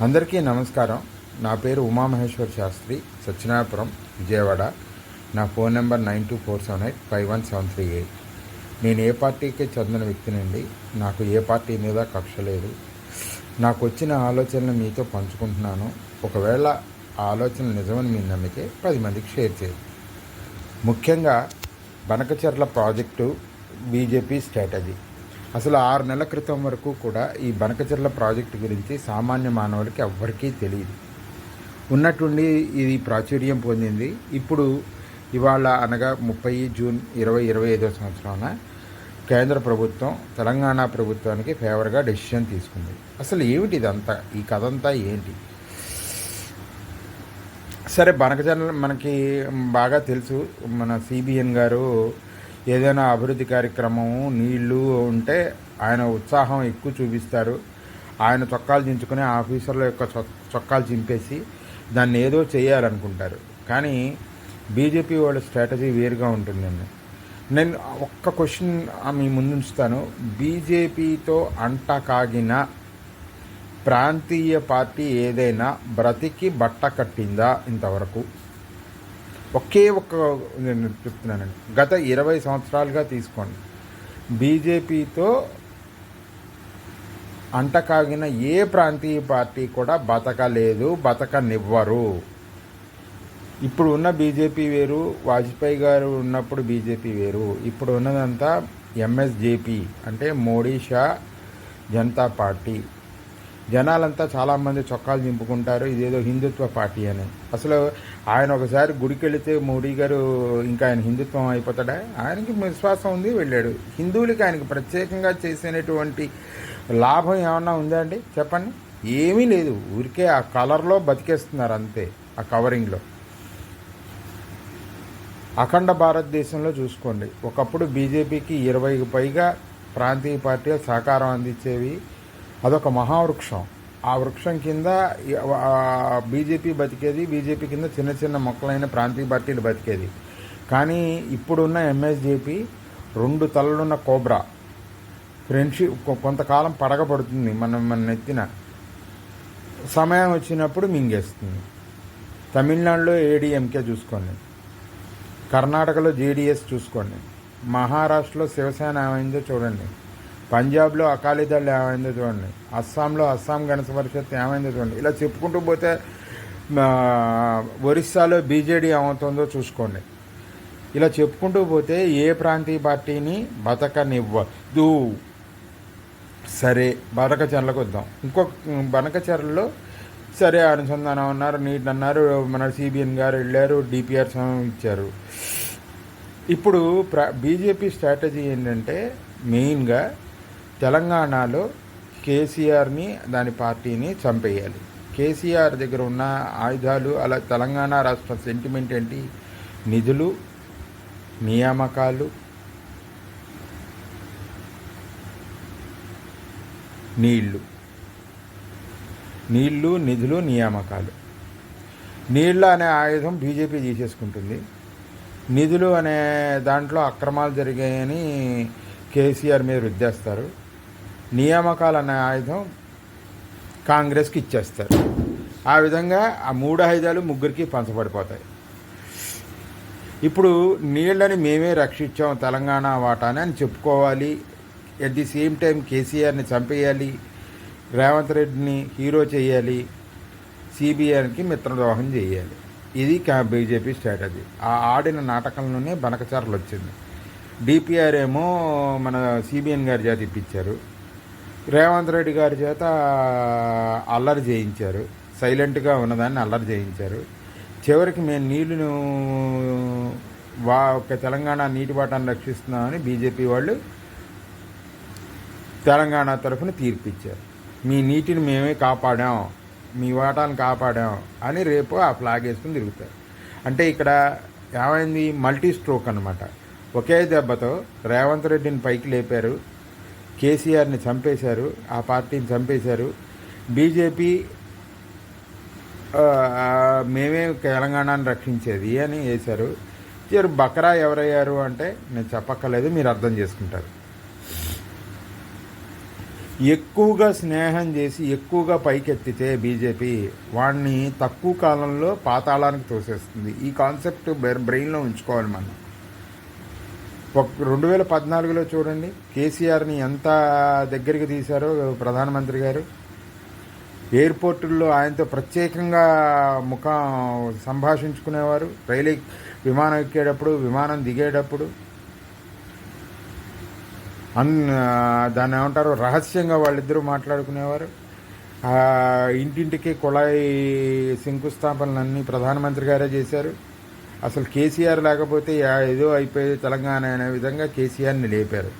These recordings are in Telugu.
అందరికీ నమస్కారం. నా పేరు ఉమామహేశ్వర్ శాస్త్రి సత్యనారాయణపురం విజయవాడ. నా phone number nine two four seven eight five one seven three eight. నేను ఏ పార్టీకి చెందిన వ్యక్తినండి. నాకు ఏ పార్టీ మీద కక్ష లేదు. నాకు వచ్చిన ఆలోచనలు మీతో పంచుకుంటున్నాను. ఒకవేళ ఆ ఆలోచన నిజమని మీరు నమ్మితే పది మందికి షేర్ చేయండి. ముఖ్యంగా బనకచర్ల ప్రాజెక్టు బీజేపీ స్ట్రాటజీ. అసలు ఆరు నెలల క్రితం వరకు కూడా ఈ బనకచర్ల ప్రాజెక్టు గురించి సామాన్య మానవులకి ఎవ్వరికీ తెలియదు. ఉన్నట్టుండి ఇది ప్రాచుర్యం పొందింది. ఇప్పుడు ఇవాళ అనగా ముప్పై జూన్ ఇరవై ఇరవై ఐదో సంవత్సరాన కేంద్ర ప్రభుత్వం తెలంగాణ ప్రభుత్వానికి ఫేవర్గా డెసిషన్ తీసుకుంది. అసలు ఏమిటి ఇదంతా? ఈ కథ అంతా ఏంటి? సరే బనకజన మనకి బాగా తెలుసు. మన సిబిఎన్ గారు ఏదైనా అభివృద్ధి కార్యక్రమం నీళ్ళు ఉంటే ఆయన ఉత్సాహం ఎక్కువ చూపిస్తారు. ఆయన చొక్కాలు చించుకుని ఆఫీసర్ల యొక్క చొ- చొక్కాలు చింపేసి దాన్ని ఏదో చేయాలనుకుంటారు. కానీ బీజేపీ వాళ్ళ స్ట్రాటజీ వేరుగా ఉంటుందండి. నేను ఒక్క క్వశ్చన్ మీ ముందు ఉంచుతాను. బీజేపీతో అంట కాగిన ప్రాంతీయ పార్టీ ఏదైనా బ్రతికి బట్ట కట్టిందా ఇంతవరకు? ఒకే ఒక్క నేను చెప్తున్నానండి. గత ఇరవై సంవత్సరాలుగా తీసుకోండి. బీజేపీతో అంటకాగిన ఏ ప్రాంతీయ పార్టీ కూడా బతకలేదు బతకనివ్వరు. ఇప్పుడు ఉన్న బీజేపీ వేరు వాజ్పేయి గారు ఉన్నప్పుడు బీజేపీ వేరు. ఇప్పుడు ఉన్నదంతా ఎంఎస్జేపీ అంటే మోడీ షా జనతా పార్టీ. జనాలంతా చాలామంది చొక్కాలు దింపుకుంటారు ఇదేదో హిందుత్వ పార్టీ అని. అసలు ఆయన ఒకసారి గుడికి వెళితే మోడీ గారు ఇంకా ఆయన హిందుత్వం అయిపోతాడా? ఆయనకి విశ్వాసం ఉంది వెళ్ళాడు. హిందువులకి ఆయనకి ప్రత్యేకంగా చేసినటువంటి లాభం ఏమన్నా ఉందా అండి? చెప్పండి. ఏమీ లేదు. ఊరికే ఆ కలర్లో బతికేస్తున్నారు అంతే ఆ కవరింగ్లో. అఖండ భారతదేశంలో చూసుకోండి. ఒకప్పుడు బీజేపీకి ఇరవైకి పైగా ప్రాంతీయ పార్టీలు సహకారం అందించేవి. అదొక మహావృక్షం. ఆ వృక్షం కింద బీజేపీ బతికేది బీజేపీ కింద చిన్న చిన్న మొక్కలైన ప్రాంతీయ పార్టీలు బతికేది. కానీ ఇప్పుడున్న ఎంఎస్జేపీ రెండు తలలున్న కోబ్రా. ఫ్రెండ్షిప్ కొ- కొంతకాలం పడగబడుతుంది మనం మన నెత్తిన. సమయం వచ్చినప్పుడు మింగేస్తుంది. తమిళనాడులో ఏడీఎంకే చూసుకోండి. కర్ణాటకలో జేడీఎస్ చూసుకోండి. మహారాష్ట్రలో శివసేన ఏమైందో చూడండి. పంజాబ్లో అకాలీదళ్ ఏమైందో చూడండి. అస్సాంలో అస్సాం గణస పరిషత్ ఏమైందో చూడండి. ఇలా చెప్పుకుంటూ పోతే ఒరిస్సాలో బీజేడీ ఏమవుతుందో చూసుకోండి. ఇలా చెప్పుకుంటూ పోతే ఏ ప్రాంతీయ పార్టీని బతకనివ్వదు. సరే బనకచర్లకు వద్దాం. ఇంకొక బనకచర్లలో సరే అనుసంధానం అన్నారు నీట్ అన్నారు మన సిబిఎన్ గారు వెళ్ళారు డిపిఆర్ ఇచ్చారు. ఇప్పుడు ప్ర బీజేపీ స్ట్రాటజీ ఏంటంటే మెయిన్గా తెలంగాణలో కేసీఆర్ని దాని పార్టీని చంపేయాలి. కేసీఆర్ దగ్గర ఉన్న ఆయుధాలు అలా తెలంగాణ రాష్ట్ర సెంటిమెంట్ ఏంటి? నిధులు నియామకాలు నీళ్ళు. నీళ్ళు నిధులు నియామకాలు. నీళ్ళ అనే ఆయుధం బీజేపీ తీసేసుకుంటుంది. నిధులు అనే దాంట్లో అక్రమాలు జరిగాయని కేసీఆర్ మీద రుద్దేస్తారు. నియామకాలు అనే ఆయుధం కాంగ్రెస్కి ఇచ్చేస్తారు. ఆ విధంగా ఆ మూడు ఆయుధాలు ముగ్గురికి పంచబడిపోతాయి. ఇప్పుడు నీళ్ళని మేమే రక్షించాం తెలంగాణ వాటాని అని చెప్పుకోవాలి. ఎట్ ది సేమ్ టైం కేసీఆర్ని చంపేయాలి రేవంత్ రెడ్డిని హీరో చేయాలి సిబిఐకి మిత్రద్రోహం చేయాలి. ఇది బీజేపీ స్ట్రాటజీ. ఆ ఆడిన నాటకంలోనే బనకచారలు వచ్చింది డిపిఆర్ ఏమో మన సిబిఎన్ గారి జాతి ఇప్పించారు. రేవంత్ రెడ్డి గారి చేత అల్లరి చేయించారు. సైలెంట్గా ఉన్నదాన్ని అల్లరి చేయించారు. చివరికి మేము నీళ్ళును వా ఒక తెలంగాణ నీటి వాటాన్ని రక్షిస్తున్నామని బీజేపీ వాళ్ళు తెలంగాణ తరఫున తీర్పిచ్చారు. మీ నీటిని మేమే కాపాడాం. మీ వాటాను కాపాడాం అని రేపు ఆ ఫ్లాగ్ వేసుకుని తిరుగుతారు. అంటే ఇక్కడ ఏమైంది? మల్టీ స్ట్రోక్ అనమాట ఒకే దెబ్బతో రేవంత్ రెడ్డిని పైకి లేపారు. కేసీఆర్ని చంపేశారు ఆ పార్టీని చంపేశారు. బీజేపీ మేమే తెలంగాణను రక్షించేది అని వేశారు. మీరు బకరా ఎవరయ్యారు అంటే నేను చెప్పక్కర్లేదు మీరు అర్థం చేసుకుంటారు. ఎక్కువగా స్నేహం చేసి ఎక్కువగా పైకెత్తితే బీజేపీ వాడిని తక్కువ కాలంలో పాతాళానికి తోసేస్తుంది. ఈ కాన్సెప్ట్ బ్రెయిన్లో ఉంచుకోవాలి మనం. రెండు వేల పద్నాలుగులో చూడండి కేసీఆర్ని ఎంత దగ్గరికి తీశారో ప్రధానమంత్రి గారు. ఎయిర్పోర్టుల్లో ఆయనతో ప్రత్యేకంగా ముఖం సంభాషించుకునేవారు. రైలు విమానం ఎక్కేటప్పుడు విమానం దిగేటప్పుడు. అన్ దాన్ని ఏమంటారు రహస్యంగా వాళ్ళిద్దరూ మాట్లాడుకునేవారు. ఇంటింటికి కుళాయి శంకుస్థాపనలన్నీ ప్రధానమంత్రి గారే చేశారు. అసలు కేసీఆర్ లేకపోతే ఏదో అయిపోయే తెలంగాణ అనే విధంగా కేసీఆర్ని లేపారు.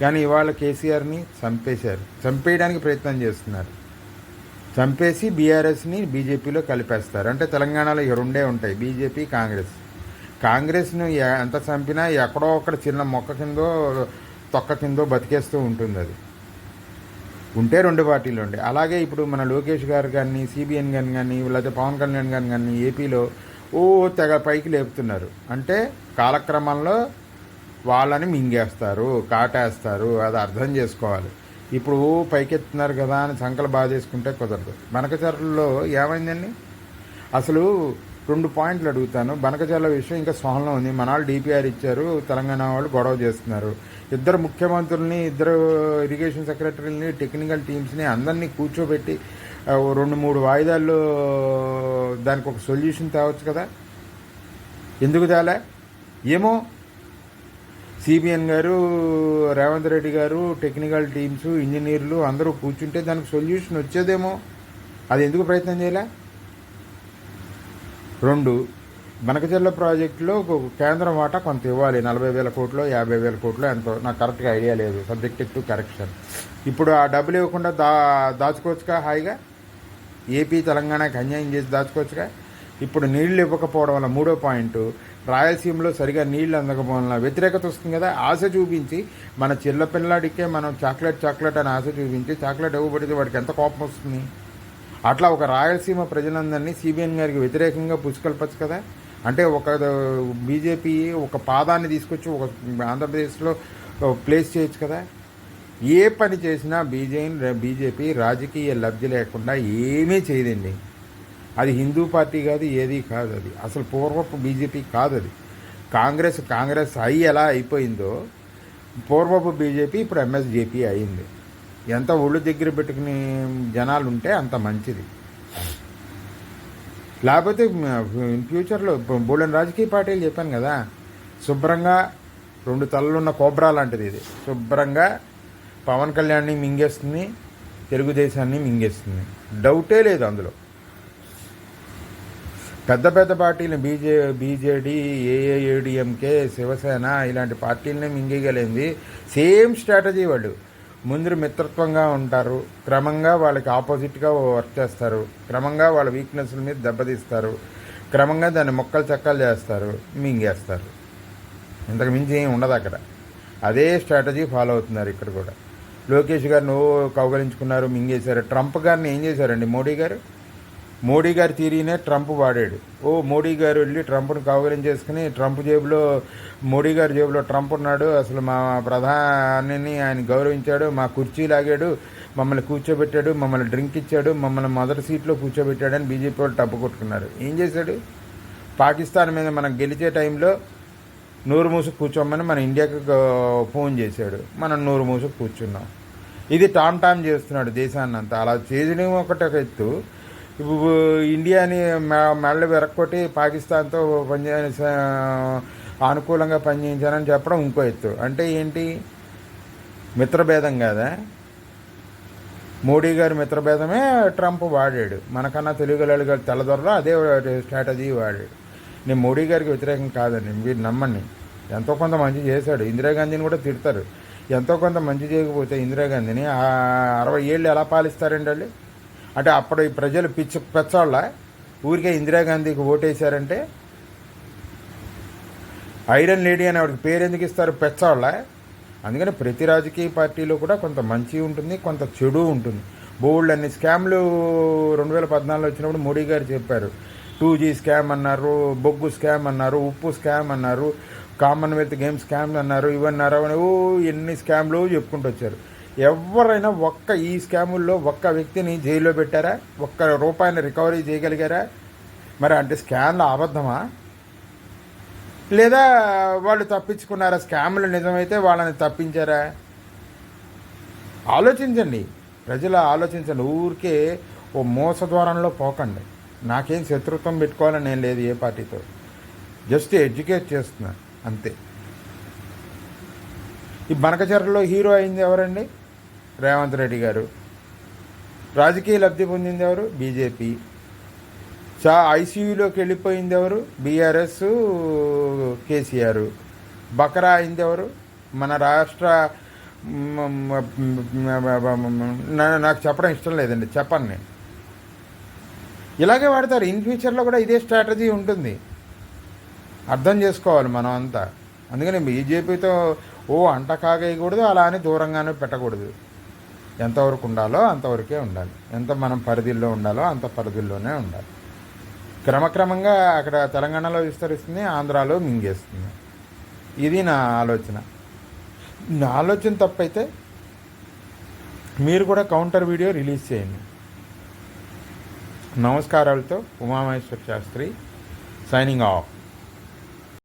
కానీ ఇవాళ కేసీఆర్ని చంపేశారు. చంపేయడానికి ప్రయత్నం చేస్తున్నారు. చంపేసి బీఆర్ఎస్ని బీజేపీలో కలిపేస్తారు. అంటే తెలంగాణలో ఇక రెండే ఉంటాయి బీజేపీ కాంగ్రెస్. కాంగ్రెస్ను ఎంత చంపినా ఎక్కడో ఒకటి చిన్న మొక్క కిందో తొక్క కిందో బతికేస్తూ ఉంటుంది అది. ఉంటే రెండు పార్టీలు ఉండే. అలాగే ఇప్పుడు మన లోకేష్ గారు కానీ సిబిఎన్ గాని కానీ లేకపోతే పవన్ కళ్యాణ్ గాని కానీ ఏపీలో ఓ తెగ పైకి లేపుతున్నారు. అంటే కాలక్రమంలో వాళ్ళని మింగేస్తారు కాటేస్తారు అది అర్థం చేసుకోవాలి. ఇప్పుడు ఓ పైకెత్తున్నారు కదా అని సంకలు బాధేసుకుంటే కుదరదు. బనకచర్లలో ఏమైందండి? అసలు రెండు పాయింట్లు అడుగుతాను. బనకచర్ల విషయం ఇంకా సోహంలో ఉంది. మన వాళ్ళు డిపిఆర్ ఇచ్చారు తెలంగాణ వాళ్ళు గొడవ చేస్తున్నారు. ఇద్దరు ముఖ్యమంత్రుల్ని ఇద్దరు ఇరిగేషన్ సెక్రటరీని టెక్నికల్ టీమ్స్ని అందరినీ కూర్చోబెట్టి రెండు మూడు వాయిదాల్లో దానికి ఒక సొల్యూషన్ తేవచ్చు కదా? ఎందుకు తేలే? ఏమో సిబిఎన్ గారు రేవంత్ రెడ్డి గారు టెక్నికల్ టీమ్స్ ఇంజనీర్లు అందరూ కూర్చుంటే దానికి సొల్యూషన్ వచ్చేదేమో. అది ఎందుకు ప్రయత్నం చేయలే? రెండు బనకచెర్ల ప్రాజెక్టులో ఒక కేంద్రం వాటా కొంత ఇవ్వాలి. నలభై వేల కోట్లు యాభై వేల కోట్లు ఎంతో. నాకు కరెక్ట్గా ఐడియా లేదు. Subjective to correction. ఇప్పుడు ఆ డబ్బులు ఇవ్వకుండా దా దాచుకోవచ్చుగా హాయిగా? ఏపీ తెలంగాణకి అన్యాయం చేసి దాచుకోవచ్చుగా. ఇప్పుడు నీళ్ళు ఇవ్వకపోవడం వల్ల మూడో పాయింట్ రాయలసీమలో సరిగా నీళ్ళు అందకపోవడం వల్ల వ్యతిరేకత వస్తుంది కదా. ఆశ చూపించి మన చిల్ల పిల్లాడికే మనం చాక్లెట్ చాక్లెట్ అని ఆశ చూపించి చాక్లెట్ ఇవ్వబడితే వాడికి ఎంత కోపం వస్తుంది? అట్లా ఒక రాయలసీమ ప్రజలందరినీ సిబిఎన్ గారికి వ్యతిరేకంగా పుచ్చుకల్పచ్చు కదా. అంటే ఒక బీజేపీ ఒక పాదాన్ని తీసుకొచ్చి ఒక ఆంధ్రప్రదేశ్లో ప్లేస్ చేయొచ్చు కదా. ఏ పని చేసినా బీజే బీజేపీ రాజకీయ లబ్ధి లేకుండా ఏమీ చేయదండి. అది హిందూ పార్టీ కాదు ఏది కాదు అది. అసలు పూర్వపు బీజేపీ కాదు అది. కాంగ్రెస్ కాంగ్రెస్ అయి ఎలా అయిపోయిందో పూర్వపు బీజేపీ ఇప్పుడు ఎంఎస్జేపీ అయింది. ఎంత ఒళ్ళు దగ్గర పెట్టుకుని జనాలు ఉంటే అంత మంచిది. లేకపోతే ఇన్ ఫ్యూచర్లో బోలెన్ రాజకీయ పార్టీలు చెప్పాను కదా శుభ్రంగా రెండు తలలున్న కోబ్రా లాంటిది ఇది. శుభ్రంగా పవన్ కళ్యాణ్ని మింగేస్తుంది తెలుగుదేశాన్ని మింగేస్తుంది. డౌటే లేదు అందులో. పెద్ద పెద్ద పార్టీలు బీజే బీజేడీ ఏఏఏడిఎంకే శివసేన ఇలాంటి పార్టీలనే మింగేయగలిగింది సేమ్ స్ట్రాటజీ వాళ్ళు. ముందు మిత్రత్వంగా ఉంటారు క్రమంగా వాళ్ళకి ఆపోజిట్గా వర్క్ చేస్తారు క్రమంగా వాళ్ళ వీక్నెస్ల మీద దెబ్బతీస్తారు క్రమంగా దాన్ని మొక్కలు చెక్కలు చేస్తారు మింగేస్తారు. ఇంతకు మించి ఏం ఉండదు అక్కడ. అదే స్ట్రాటజీ ఫాలో అవుతున్నారు ఇక్కడ కూడా. లోకేష్ గారిని ఓ కౌగలించుకున్నారు మింగేశారు. ట్రంప్ గారిని ఏం చేశారండి మోడీ గారు? మోడీ గారి తీరినే ట్రంప్ వాడాడు. ఓ మోడీ గారు వెళ్ళి ట్రంప్ను కౌగలించేసుకుని ట్రంప్ జేబులో మోడీ గారి జేబులో ట్రంప్ ఉన్నాడు. అసలు మా ప్రధానిని ఆయన గౌరవించాడు మా కుర్చీ లాగాడు మమ్మల్ని కూర్చోబెట్టాడు మమ్మల్ని డ్రింక్ ఇచ్చాడు మమ్మల్ని మొదటి సీట్లో కూర్చోబెట్టాడని బీజేపీ వాళ్ళు టప్పు కొట్టుకున్నారు. ఏం చేశాడు? పాకిస్తాన్ మీద మనం గెలిచే టైంలో నూరు మూసుకు కూర్చోమని మన ఇండియాకి ఫోన్ చేశాడు. మనం నూరు మూసుకు కూర్చున్నాం. ఇది టామ్ టామ్ చేస్తున్నాడు దేశాన్ని అంతా అలా చేయడం ఒకటి ఒక ఎత్తు ఇండియాని మె- మెడలు వెరక్కొట్టి పాకిస్తాన్తో పనిచే అనుకూలంగా పనిచేయించానని చెప్పడం ఇంకో ఎత్తు. అంటే ఏంటి? మిత్రభేదం కాదా? మోడీ గారి మిత్రభేదమే ట్రంప్ వాడాడు. మనకన్నా తెలుగు తెల్లదొరలో అదే స్ట్రాటజీ వాడాడు. నేను మోడీ గారికి వ్యతిరేకం కాదండి. మీరు నమ్మండి. ఎంతో కొంత మంచి చేశాడు. ఇందిరాగాంధీని కూడా తిడతారు. ఎంతో కొంత మంచి చేయకపోతే ఇందిరాగాంధీని అరవై ఏళ్ళు ఎలా పాలిస్తారండి వాళ్ళు? అంటే అప్పుడు ఈ ప్రజలు పిచ్చి పెచ్చోళ్ళ? ఊరికే ఇందిరాగాంధీకి ఓటేశారంటే? ఐరన్ లేడీ అని ఆవిడకి పేరు ఎందుకు ఇస్తారు పెచ్చోళ్ళ? అందుకని ప్రతి రాజకీయ పార్టీలో కూడా కొంత మంచి ఉంటుంది కొంత చెడు ఉంటుంది. బోల్డ్ అన్ని స్కామ్లు రెండు వేల పద్నాలుగులో వచ్చినప్పుడు మోడీ గారు చెప్పారు. టూ జీ స్కామ్ అన్నారు బొగ్గు స్కామ్ అన్నారు ఉప్పు స్కామ్ అన్నారు కామన్వెల్త్ గేమ్ స్కామ్ అన్నారు ఇవన్నారు అని ఓ ఎన్ని స్కామ్లు చెప్పుకుంటూ వచ్చారు. ఎవరైనా ఒక్క ఈ స్కాముల్లో ఒక్క వ్యక్తిని జైల్లో పెట్టారా? ఒక్క రూపాయిని రికవరీ చేయగలిగారా? మరి అంటే స్కామ్లు అబద్ధమా? లేదా వాళ్ళు తప్పించుకున్నారా? స్కామ్లు నిజమైతే వాళ్ళని తప్పించారా? ఆలోచించండి. ప్రజలు ఆలోచించండి. ఊరికే ఓ మోస ద్వారంలో పోకండి. నాకేం శత్రుత్వం పెట్టుకోవాలని నేను లేదు ఏ పార్టీతో జస్ట్ ఎడ్యుకేట్ చేస్తున్నా అంతే ఈ బనకచర్రలో హీరో అయింది ఎవరండి రేవంత్ రెడ్డి గారు రాజకీయ లబ్ధి పొందింది ఎవరు బీజేపీ చా ఐసీయూలోకి వెళ్ళిపోయింది ఎవరు బీఆర్ఎస్ కేసీఆర్ బకరా అయింది ఎవరు మన రాష్ట్ర నాకు చెప్పడం ఇష్టం లేదండి చెప్పను నేను ఇలాగే వాడతారు. ఇన్ ఫ్యూచర్లో కూడా ఇదే స్ట్రాటజీ ఉంటుంది. అర్థం చేసుకోవాలి మనం అంతా. అందుకని బీజేపీతో ఓ అంట కాగేయకూడదు అలా అని దూరంగానే పెట్టకూడదు. ఎంతవరకు ఉండాలో అంతవరకే ఉండాలి. ఎంత మనం పరిధిలో ఉండాలో అంత పరిధిలోనే ఉండాలి. క్రమక్రమంగా అక్కడ తెలంగాణలో విస్తరిస్తుంది ఆంధ్రాలో మింగేస్తుంది. ఇది నా ఆలోచన. నా ఆలోచన తప్పైతే మీరు కూడా కౌంటర్ వీడియో రిలీజ్ చేయండి. నమస్కారాలతో ఉమామహేశ్వర శాస్త్రి సైనింగ్ ఆఫ్.